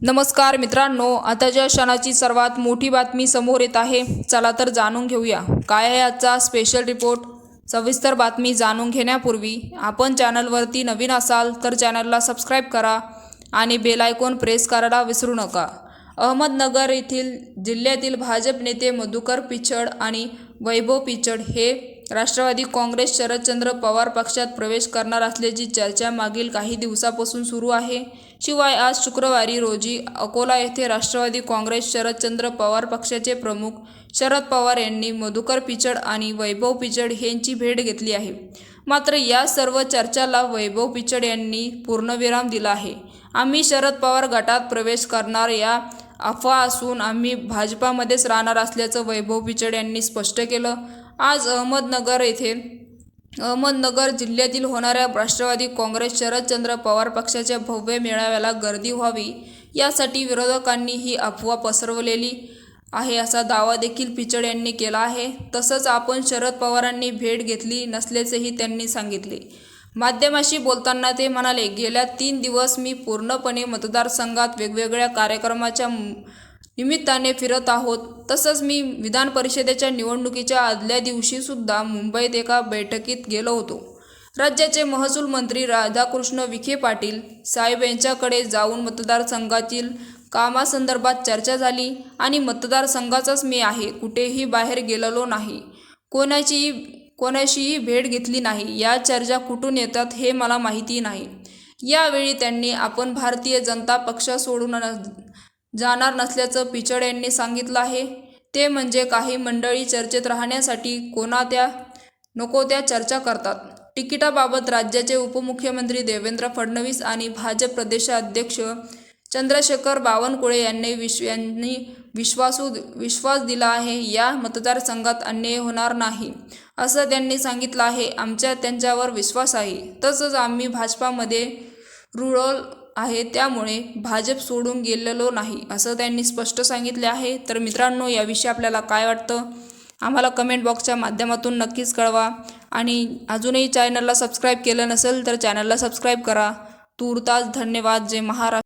नमस्कार मित्रांनो आताच्या क्षणाची सर्वात मोठी बातमी समोर येत आहे चला तर जाणून घेऊया. काय आहे आजचा स्पेशल रिपोर्ट सविस्तर बातमी जाणून घेण्यापूर्वी आपण चॅनलवरती नवीन असाल तर चॅनलला सबस्क्राईब करा आणि बेल आयकॉन प्रेस करायला विसरू नका. अहमदनगर येथील जिल्ह्यातील भाजप नेते मधुकर पिचड आणि वैभव पिचड हे राष्ट्रवादी काँग्रेस शरदचंद्र पवार पक्षात प्रवेश करणार असल्याची चर्चा मागील काही दिवसापासून सुरू आहे. शिवाय आज शुक्रवारी रोजी अकोला येथे राष्ट्रवादी काँग्रेस शरदचंद्र पवार पक्षाचे प्रमुख शरद पवार यांनी मधुकर पिचड आणि वैभव पिचड यांची भेट घेतली आहे. मात्र या सर्व चर्चाला वैभव पिचड यांनी पूर्णविराम दिला आहे. आम्ही शरद पवार गटात प्रवेश करणार या अफवा असून आम्ही भाजपामध्येच राहणार असल्याचं वैभव पिचड यांनी स्पष्ट केलं. आज अहमदनगर येथे अहमदनगर जिल्ह्यातील होणाऱ्या राष्ट्रवादी काँग्रेस शरदचंद्र पवार पक्षाच्या भव्य मेळाव्याला गर्दी व्हावी यासाठी विरोधकांनी ही अफवा पसरवलेली आहे असा दावा देखील पिचड यांनी केला आहे. तसंच आपण शरद पवारांनी भेट घेतली नसल्याचेही त्यांनी सांगितले. माध्यमाशी बोलताना ते म्हणाले गेल्या तीन दिवस मी पूर्णपणे मतदारसंघात वेगवेगळ्या कार्यक्रमाच्या निमित्ताने फिरत आहोत. तसंच मी विधान परिषदेच्या निवडणुकीच्या आदल्या दिवशीसुद्धा मुंबईत एका बैठकीत गेलो होतो. राज्याचे महसूल मंत्री राधाकृष्ण विखे पाटील साहेब यांच्याकडे जाऊन मतदारसंघातील कामासंदर्भात चर्चा झाली आणि मतदारसंघाचाच मी आहे कुठेही बाहेर गेलेलो नाही. कोणाचीही कोणाशीही भेट घेतली नाही या चर्चा कुठून येतात हे मला माहिती नाही. यावेळी त्यांनी आपण भारतीय जनता पक्ष सोडून जाणार नसल्याचं पिचड यांनी सांगितलं आहे. ते म्हणजे काही मंडळी चर्चेत राहण्यासाठी कोणा त्या नको त्या चर्चा करतात. तिकिटाबाबत राज्याचे उपमुख्यमंत्री देवेंद्र फडणवीस आणि भाजप प्रदेशाध्यक्ष चंद्रशेखर बावनकुळे यांनी विश्व यांनी विश्वासू विश्वास दिला आहे या मतदारसंघात अन्याय होणार नाही असं त्यांनी सांगितलं आहे. आमच्या त्यांच्यावर विश्वास आहे. तसंच आम्ही भाजपामध्ये रुळल आहे त्यामुळे भाजप सोडून गेलेलो नाही असं त्यांनी स्पष्ट सांगितले आहे. तर मित्रांनो याविषयी आपल्याला काय वाटतं? आम्हाला कमेंट बॉक्सच्या माध्यमातून नक्कीच कळवा. आणि अजूनही चॅनलला सबस्क्राईब केलं नसेल तर चॅनलला सबस्क्राईब करा. तूर्तास धन्यवाद. जे महाराष्ट्र.